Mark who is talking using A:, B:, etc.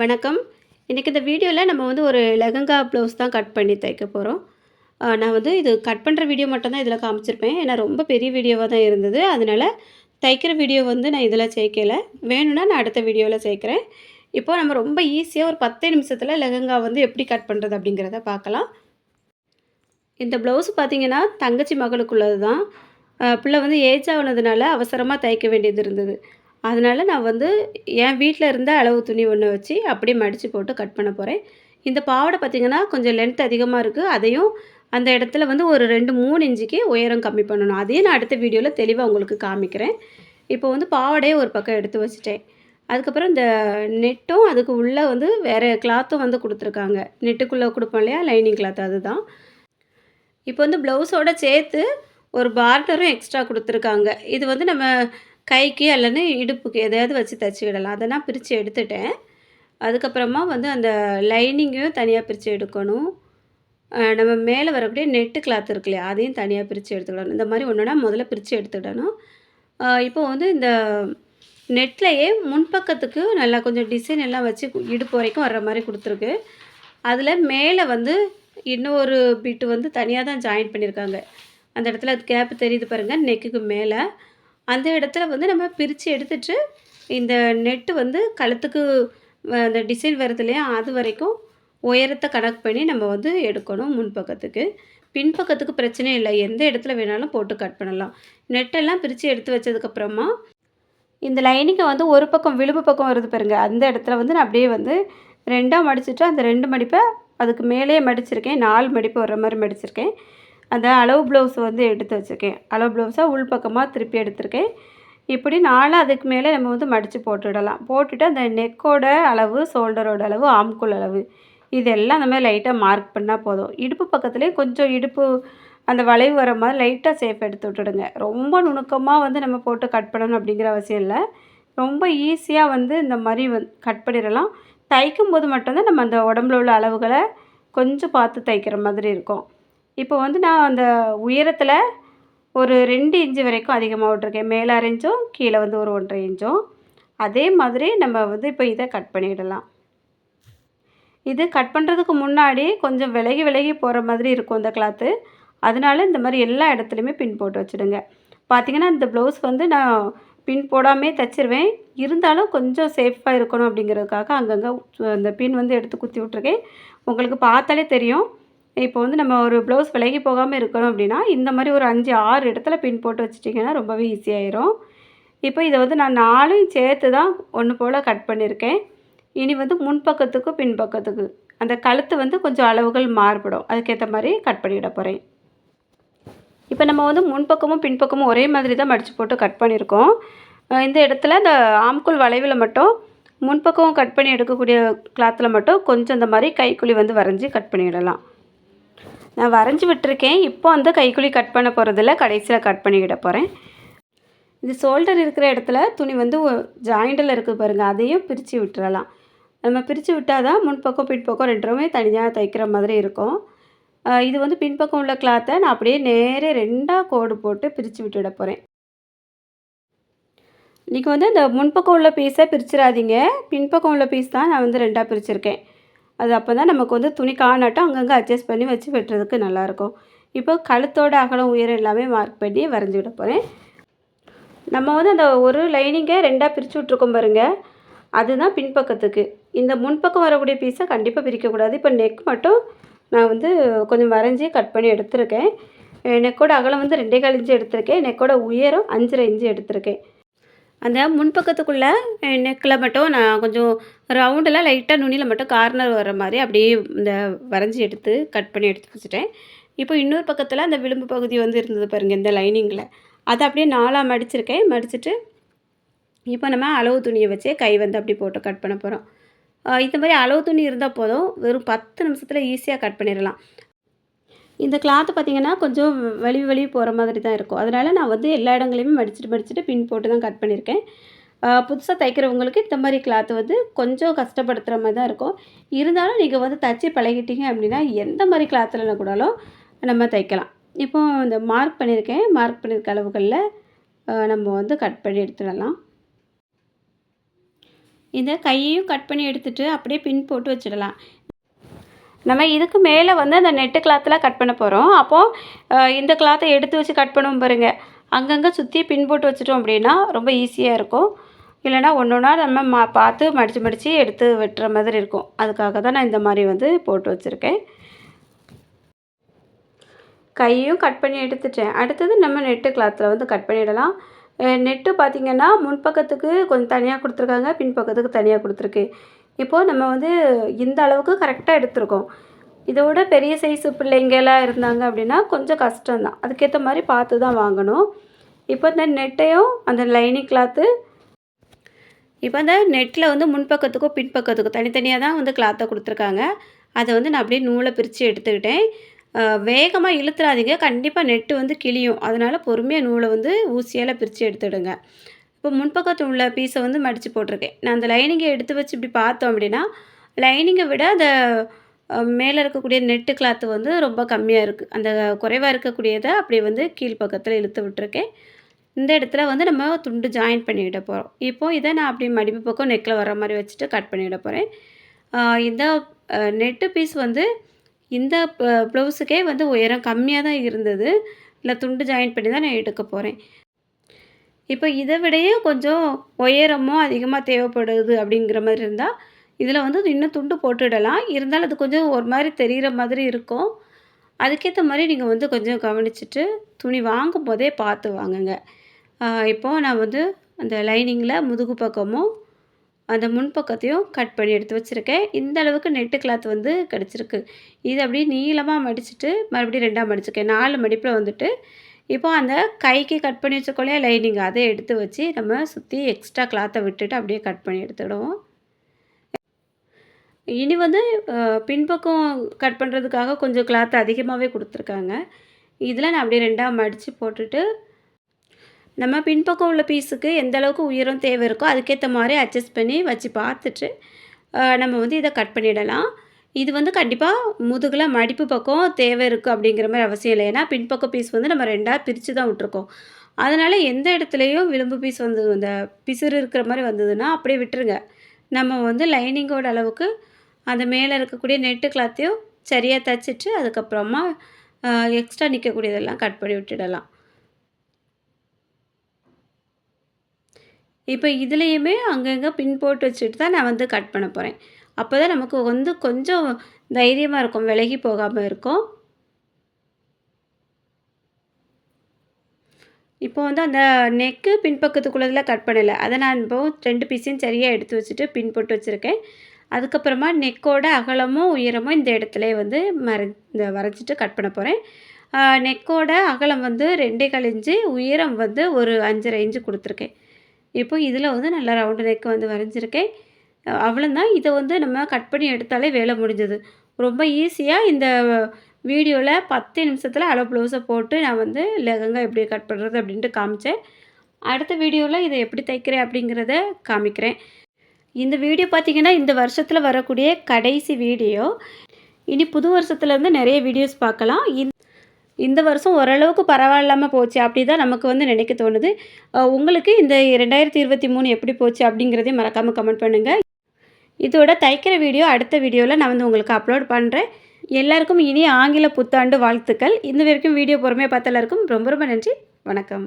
A: வணக்கம். இன்றைக்கி இந்த வீடியோவில் நம்ம வந்து ஒரு லெஹங்கா ப்ளவுஸ் தான் கட் பண்ணி தைக்க போகிறோம் நான் வந்து இது கட் பண்ணுற வீடியோ மட்டும்தான் இதில் காமிச்சிருப்பேன். ஏன்னா ரொம்ப பெரிய வீடியோவாக தான் இருந்தது. அதனால் தைக்கிற வீடியோ வந்து நான் இதில் சேர்க்கலை வேணும்னா நான் அடுத்த வீடியோவில் சேர்க்குறேன் இப்போ நம்ம ரொம்ப ஈஸியாக ஒரு பத்தே நிமிஷத்தில் லெகங்கா வந்து எப்படி கட் பண்ணுறது அப்படிங்கிறத பார்க்கலாம். இந்த ப்ளவுஸ் பார்த்தீங்கன்னா தங்கச்சி மகளுக்குள்ளது தான் பிள்ளை வந்து ஏஜ் ஆனதுனால அவசரமாக தைக்க வேண்டியது இருந்தது. அதனால் நான் வந்து என் வீட்டில் இருந்த அளவு துணி ஒன்று வச்சு அப்படியே மடித்து போட்டு கட் பண்ண போகிறேன் இந்த பாவாடை பார்த்திங்கன்னா கொஞ்சம் லென்த் அதிகமாக இருக்குது அதையும் அந்த இடத்துல வந்து ஒரு ரெண்டு மூணு இன்ச்சுக்கு உயரம் கம்மி பண்ணணும். அதையும் நான் அடுத்த வீடியோவில் தெளிவாக உங்களுக்கு காமிக்கிறேன். இப்போ வந்து பாவாடையே ஒரு பக்கம் எடுத்து வச்சுட்டேன். அதுக்கப்புறம் இந்த நெட்டும் அதுக்கு உள்ளே வந்து வேறு கிளாத்தும் வந்து கொடுத்துருக்காங்க. நெட்டுக்குள்ளே கொடுப்போம் இல்லையா? லைனிங் கிளாத் அதுதான். இப்போ வந்து ப்ளவுஸோட சேர்த்து ஒரு பார்டரும் எக்ஸ்ட்ரா கொடுத்துருக்காங்க. இது வந்து நம்ம கைக்கு அல்லது இடுப்புக்கு எதையாவது வச்சு தைச்சிக்கிடலாம் அதை நான் பிரித்து எடுத்துட்டேன். அதுக்கப்புறமா வந்து அந்த லைனிங்கையும் தனியாக பிரித்து எடுக்கணும். நம்ம மேலே வரக்கூடிய நெட்டு கிளாத் இருக்கு இல்லையா அதையும் தனியாக பிரித்து எடுத்துக்கிடணும் இந்த மாதிரி ஒன்றுனா முதல்ல பிரித்து எடுத்துக்கிடணும் இப்போ வந்து இந்த நெட்லையே முன்பக்கத்துக்கு நல்லா கொஞ்சம் டிசைன் எல்லாம் வச்சு இடுப்பு வரைக்கும் வர்ற மாதிரி கொடுத்துருக்கு. அதில் மேலே வந்து இன்னொரு பிட்டு வந்து தனியாக தான் ஜாயின் பண்ணியிருக்காங்க. அந்த இடத்துல அது கேப் தெரியுது பாருங்கள் நெக்குக்கு மேலே. அந்த இடத்துல வந்து நம்ம பிரித்து எடுத்துட்டு இந்த நெட்டு வந்து கழுத்துக்கு அந்த டிசைன் வருது இல்லையா? அது வரைக்கும் உயரத்தை கணக்கு பண்ணி நம்ம வந்து எடுக்கணும் முன்பக்கத்துக்கு பின்பக்கத்துக்கு பிரச்சனை இல்லை. எந்த இடத்துல வேணாலும் போட்டு கட் பண்ணலாம். நெட்டெல்லாம் பிரித்து எடுத்து வச்சதுக்கப்புறமா இந்த லைனிங்கை வந்து ஒரு பக்கம் விளிம்பு பக்கம் வருது பாருங்க. அந்த இடத்துல வந்து நான் அப்படியே வந்து ரெண்டாக மடிச்சுட்டு அந்த ரெண்டு மடிப்பை அதுக்கு மேலேயே மடிச்சிருக்கேன். நாலு மடிப்பு வர்ற மாதிரி மடிச்சிருக்கேன். அந்த அளவு ப்ளவுஸ் வந்து எடுத்து வச்சுருக்கேன். அளவு ப்ளவுஸாக உள் பக்கமாக திருப்பி எடுத்திருக்கேன். இப்படி நாலு அதுக்கு மேலே நம்ம வந்து மடித்து போட்டுடலாம் போட்டுட்டு அந்த நெக்கோட அளவு ஷோல்டரோட அளவு ஆம்குள் அளவு இதெல்லாம் அந்த மாதிரி லைட்டாக மார்க் பண்ணால் போதும். இடுப்பு பக்கத்துலேயே கொஞ்சம் இடுப்பு அந்த வளைவு வர மாதிரி லைட்டாக சேஃப் எடுத்து விட்டுடுங்க. ரொம்ப நுணுக்கமாக வந்து நம்ம போட்டு கட் பண்ணணும் அப்படிங்கிற அவசியம் இல்லை. ரொம்ப ஈஸியாக வந்து இந்த மாதிரி வந் கட் பண்ணிடலாம். தைக்கும் போது மட்டும்தான் நம்ம அந்த உடம்புல உள்ள அளவுகளை கொஞ்சம் பார்த்து தைக்கிற மாதிரி இருக்கும். இப்போ வந்து நான் அந்த உயரத்தில் ஒரு ரெண்டு இன்ச்சு வரைக்கும் அதிகமாக விட்ருக்கேன் மேலே அரை இன்ச்சும் கீழே வந்து ஒரு ஒன்றரை இன்ச்சும். அதே மாதிரி நம்ம வந்து இப்போ இதை கட் பண்ணிடலாம். இது கட் பண்ணுறதுக்கு முன்னாடி கொஞ்சம் விலகி விலகி போகிற மாதிரி இருக்கும் இந்த கிளாத்து. அதனால இந்த மாதிரி எல்லா இடத்துலையுமே பின் போட்டு வச்சுடுங்க. பார்த்தீங்கன்னா இந்த ப்ளவுஸ் வந்து நான் பின் போடாமே தைச்சிருவேன். இருந்தாலும் கொஞ்சம் சேஃபாக இருக்கணும் அப்படிங்கிறதுக்காக அங்கங்கே அந்த பின் வந்து எடுத்து குத்தி விட்ருக்கேன் உங்களுக்கு பார்த்தாலே தெரியும். இப்போ வந்து நம்ம ஒரு ப்ளவுஸ் விலகி போகாமல் இருக்கணும் அப்படின்னா இந்த மாதிரி ஒரு அஞ்சு ஆறு இடத்துல பின் போட்டு வச்சிட்டிங்கன்னா ரொம்பவே ஈஸியாயிரும் இப்போ இதை வந்து நான் நாலையும் சேர்த்து தான் ஒன்று போல் கட் பண்ணியிருக்கேன் இனி வந்து முன்பக்கத்துக்கு பின்பக்கத்துக்கு. அந்த கழுத்து வந்து கொஞ்சம் அளவுகள் மாறுபடும். அதுக்கேற்ற மாதிரி கட் பண்ணிவிட போகிறேன் இப்போ நம்ம வந்து முன்பக்கமும் பின்பக்கமும் ஒரே மாதிரி தான் மடித்து போட்டு கட் பண்ணியிருக்கோம் இந்த இடத்துல இந்த ஆம்குள் வளைவில் மட்டும் முன்பக்கம் கட் பண்ணி எடுக்கக்கூடிய கிளாத்தில் மட்டும் கொஞ்சம் இந்த மாதிரி கைக்குழி வந்து வரைஞ்சி கட் பண்ணிவிடலாம் நான் வரைஞ்சி விட்டுருக்கேன். இப்போ வந்து கைக்குழி கட் பண்ண போகிறதில்ல கடைசியில் கட் பண்ணிக்கிட போகிறேன் இது ஷோல்டர் இருக்கிற இடத்துல துணி வந்து ஜாயிண்டில் இருக்குது பாருங்கள் அதையும் பிரித்து விட்டுறலாம். நம்ம பிரித்து விட்டால் தான் முன்பக்கம் பின்பக்கம் ரெண்டுமே தனியாக தைக்கிற மாதிரி இருக்கும். இது வந்து பின்பக்கம் உள்ள கிளாத்தை நான் அப்படியே நேரே ரெண்டாக கோடு போட்டு பிரித்து விட்டுட போகிறேன் நீங்கள் வந்து இந்த முன்பக்கம் உள்ள பீஸை பிரிச்சிடாதீங்க. பின்பக்கம் உள்ள பீஸ் தான் நான் வந்து ரெண்டாக பிரிச்சிருக்கேன். அது அப்போ தான் நமக்கு வந்து துணி காணாட்டம் அங்கங்கே அட்ஜஸ்ட் பண்ணி வச்சு வெட்டுறதுக்கு நல்லாயிருக்கும். இப்போ கழுத்தோட அகலம் உயரம் எல்லாமே மார்க் பண்ணி வரைஞ்சி விட போகிறேன் நம்ம வந்து அந்த ஒரு லைனிங்கை ரெண்டாக பிரித்து விட்ருக்கோம் பாருங்க. அதுதான் பின்பக்கத்துக்கு. இந்த முன்பக்கம் வரக்கூடிய பீஸை கண்டிப்பாக பிரிக்கக்கூடாது. இப்போ நெக் மட்டும் நான் வந்து கொஞ்சம் வரைஞ்சி கட் பண்ணி எடுத்திருக்கேன். நெக்கோட அகலம் வந்து ரெண்டே கால் இன்ச்சு எடுத்திருக்கேன். நெக்கோட உயரம் அஞ்சரை இன்ச்சு எடுத்திருக்கேன். அந்த முன்பக்கத்துக்குள்ளே நெக்கில் மட்டும் நான் கொஞ்சம் ரவுண்டெல்லாம் லைட்டாக நுனியில் மட்டும் கார்னர் வர மாதிரி அப்படியே இந்த வரைஞ்சி எடுத்து கட் பண்ணி எடுத்து வச்சுட்டேன். இப்போ இன்னொரு பக்கத்தில் அந்த விளிம்பு பகுதி வந்து இருந்தது பாருங்கள் இந்த லைனிங்கில் அதை அப்படியே நாலாக மடிச்சிருக்கேன். மடிச்சுட்டு இப்போ நம்ம அளவு துணியை வச்சே கை வந்து அப்படி போட்டு கட் பண்ண போகிறோம் இந்த மாதிரி அளவு துணி இருந்தால் போதும். வெறும் பத்து நிமிஷத்தில் ஈஸியாக கட் பண்ணிடலாம். இந்த கிளாத்து பார்த்தீங்கன்னா கொஞ்சம் வலி வலி போகிற மாதிரி தான் இருக்கும். அதனால் நான் வந்து எல்லா இடங்களையுமே மடிச்சுட்டு மடிச்சுட்டு பின் போட்டு தான் கட் பண்ணியிருக்கேன். புதுசாக தைக்கிறவங்களுக்கு இந்த மாதிரி கிளாத்து வந்து கொஞ்சம் கஷ்டப்படுத்துகிற மாதிரி தான் இருக்கும். இருந்தாலும் நீங்கள் வந்து தச்சு பழகிட்டீங்க அப்படின்னா எந்த மாதிரி கிளாத்தில் கூடாலும் நம்ம தைக்கலாம். இப்போ இந்த மார்க் பண்ணியிருக்கேன். மார்க் பண்ணியிருக்க அளவுகளில் நம்ம வந்து கட் பண்ணி எடுத்துடலாம். இந்த கையையும் கட் பண்ணி எடுத்துகிட்டு அப்படியே பின் போட்டு வச்சிடலாம். நம்ம இதுக்கு மேலே வந்து அந்த நெட்டு கிளாத்தில் கட் பண்ண போகிறோம் அப்போது இந்த கிளாத்தை எடுத்து வச்சு கட் பண்ணுவோம் பாருங்க. அங்கங்கே சுற்றி பின் போட்டு வச்சுட்டோம் அப்படின்னா ரொம்ப ஈஸியாக இருக்கும். இல்லைனா ஒன்று ஒன்றா நம்ம மா பார்த்து மடித்து மடித்து எடுத்து வெட்டுற மாதிரி இருக்கும். அதுக்காக தான் நான் இந்த மாதிரி வந்து போட்டு வச்சுருக்கேன். கையும் கட் பண்ணி எடுத்துட்டேன். அடுத்தது நம்ம நெட்டு கிளாத்தில் வந்து கட் பண்ணிடலாம். நெட்டு பார்த்திங்கன்னா முன்பக்கத்துக்கு கொஞ்சம் தனியாக கொடுத்துருக்காங்க. பின்பக்கத்துக்கு தனியாக கொடுத்துருக்கு. இப்போது நம்ம வந்து இந்த அளவுக்கு கரெக்டாக எடுத்திருக்கோம். இதோட பெரிய சைஸு பிள்ளைங்களாம் இருந்தாங்க அப்படின்னா கொஞ்சம் கஷ்டம்தான். அதுக்கேற்ற மாதிரி பார்த்து தான் வாங்கணும். இப்போ இந்த நெட்டையும் அந்த லைனிங் கிளாத்து இப்போ இந்த நெட்டில் வந்து முன்பக்கத்துக்கும் பின்பக்கத்துக்கும் தனித்தனியாக தான் வந்து கிளாத்தை கொடுத்துருக்காங்க. அதை வந்து நான் அப்படியே நூலை பிரித்து எடுத்துக்கிட்டேன். வேகமாக இழுத்துறாதீங்க. கண்டிப்பாக நெட்டு வந்து கிளியும் அதனால் பொறுமையாக நூலை வந்து ஊசியால் பிரித்து எடுத்துடுங்க. இப்போ முன்பக்கத்து உள்ள பீஸை வந்து மடித்து போட்டிருக்கேன். நான் அந்த லைனிங்கை எடுத்து வச்சு இப்படி பார்த்தோம் அப்படின்னா லைனிங்கை விட அந்த மேலே இருக்கக்கூடிய நெட்டு கிளாத்து வந்து ரொம்ப கம்மியாக இருக்குது அந்த குறைவாக இருக்கக்கூடியதை அப்படியே வந்து கீழ்ப்பக்கத்தில் இழுத்து விட்டுருக்கேன். இந்த இடத்துல வந்து நம்ம துண்டு ஜாயின் பண்ணிவிட போகிறோம் இப்போது இதை நான் அப்படி மடிப்பு பக்கம் நெக்கில் வர மாதிரி வச்சுட்டு கட் பண்ணிவிட போகிறேன் இந்த நெட்டு பீஸ் வந்து இந்த ப்ளவுஸுக்கே வந்து உயரம் கம்மியாக தான் இருந்தது. இல்லை துண்டு ஜாயின் பண்ணி தான் நான் எடுக்க போகிறேன் இப்போ இதை விடையே கொஞ்சம் உயரமும் அதிகமாக தேவைப்படுது அப்படிங்கிற மாதிரி இருந்தால் இதில் வந்து இன்னும் துண்டு போட்டுடலாம். இருந்தாலும் அது கொஞ்சம் ஒரு மாதிரி தெரிகிற மாதிரி இருக்கும். அதுக்கேற்ற மாதிரி நீங்கள் வந்து கொஞ்சம் கவனிச்சுட்டு துணி வாங்கும் போதே பார்த்து வாங்குங்க. இப்போது நான் வந்து அந்த லைனிங்கில் முதுகு பக்கமும் அந்த முன்பக்கத்தையும் கட் பண்ணி எடுத்து வச்சுருக்கேன். இந்த அளவுக்கு நெட்டு கிளாத் வந்து கிடச்சிருக்கு. இது அப்படியே நீளமாக மடிச்சுட்டு மறுபடியும் ரெண்டாக மடிச்சிருக்கேன். நாலு மடிப்பில் வந்துட்டு இப்போ அந்த கைக்கு கட் பண்ணி வச்சுக்கொள்ளையா லைனிங் அதை எடுத்து வச்சு நம்ம சுற்றி எக்ஸ்ட்ரா கிளாத்தை விட்டுட்டு அப்படியே கட் பண்ணி எடுத்துடுவோம். இனி வந்து பின்பக்கம் கட் பண்ணுறதுக்காக கொஞ்சம் கிளாத் அதிகமாகவே கொடுத்துருக்காங்க. இதில் நான் அப்படியே ரெண்டாக மடித்து போட்டுட்டு நம்ம பின்பக்கம் உள்ள பீஸுக்கு எந்த அளவுக்கு உயரம் தேவை இருக்கோ அதுக்கேற்ற மாதிரி அட்ஜஸ்ட் பண்ணி வச்சு பார்த்துட்டு நம்ம வந்து இதை கட் பண்ணிடலாம். இது வந்து கண்டிப்பாக முதுகில் மடிப்பு பக்கம் தேவை இருக்குது அப்படிங்கிற மாதிரி அவசியம் இல்லை. ஏன்னா பின்பக்கம் பீஸ் வந்து நம்ம ரெண்டாக பிரித்து தான் விட்ருக்கோம் அதனால் எந்த இடத்துலையும் விளிம்பு பீஸ் வந்து இந்த பிசுறு இருக்கிற மாதிரி வந்ததுன்னா அப்படியே விட்டுருங்க. நம்ம வந்து லைனிங்கோட அளவுக்கு அந்த மேலே இருக்கக்கூடிய நெட்டு கிளாத்தையும் சரியாக தைச்சிட்டு அதுக்கப்புறமா எக்ஸ்ட்ரா நிற்கக்கூடியதெல்லாம் கட் பண்ணி விட்டுடலாம். இப்போ இதுலேயுமே அங்கங்கே பின் போட்டு வச்சுட்டு தான் நான் வந்து கட் பண்ண போகிறேன் அப்போ தான் நமக்கு வந்து கொஞ்சம் தைரியமாக இருக்கும் விலகி போகாமல் இருக்கும். இப்போ வந்து அந்த நெக்கு பின்பக்கத்துக்குள்ளதில் கட் பண்ணலை. அதை நான் இப்போ ரெண்டு பீஸையும் சரியாக எடுத்து வச்சுட்டு பின் போட்டு வச்சுருக்கேன். அதுக்கப்புறமா நெக்கோட அகலமும் உயரமும் இந்த இடத்துல வந்து மறை இந்த வரைஞ்சிட்டு கட் பண்ண போகிறேன் நெக்கோட அகலம் வந்து ரெண்டே கழிஞ்சு உயரம் வந்து ஒரு அஞ்சரை இன்ச்சு கொடுத்துருக்கேன். இப்போ இதில் வந்து நல்லா ரவுண்டு நெக் வந்து வரைஞ்சிருக்கேன். அவ்வளோதான் இதை வந்து நம்ம கட் பண்ணி எடுத்தாலே வேலை முடிஞ்சது. ரொம்ப ஈஸியாக இந்த வீடியோவில் பத்து நிமிஷத்தில் அளவு ப்ளவுஸை போட்டு நான் வந்து லெகங்கா எப்படி கட் பண்ணுறது அப்படின்ட்டு காமிச்சேன். அடுத்த வீடியோவில் இதை எப்படி தைக்கிறேன் அப்படிங்கிறத காமிக்கிறேன். இந்த வீடியோ பார்த்திங்கன்னா இந்த வருஷத்தில் வரக்கூடிய கடைசி வீடியோ. இனி புது வருஷத்துலேருந்து நிறைய வீடியோஸ் பார்க்கலாம். இந்த வருஷம் ஓரளவுக்கு பரவாயில்லாமல் போச்சு அப்படி தான் நமக்கு வந்து நினைக்க தோணுது. உங்களுக்கு இந்த ரெண்டாயிரத்தி இருபத்தி மூணு எப்படி போச்சு அப்படிங்கிறதையும் மறக்காமல் கமெண்ட் பண்ணுங்கள் இதோட தைக்கிற வீடியோ அடுத்த வீடியோவில் நான் வந்து உங்களுக்கு அப்லோட் பண்ணுறேன் எல்லாருக்கும் இனி ஆங்கில புத்தாண்டு வாழ்த்துக்கள். இந்த வரைக்கும் வீடியோ பொறுமையாக பார்த்த எல்லாருக்கும் ரொம்ப ரொம்ப நன்றி. வணக்கம்.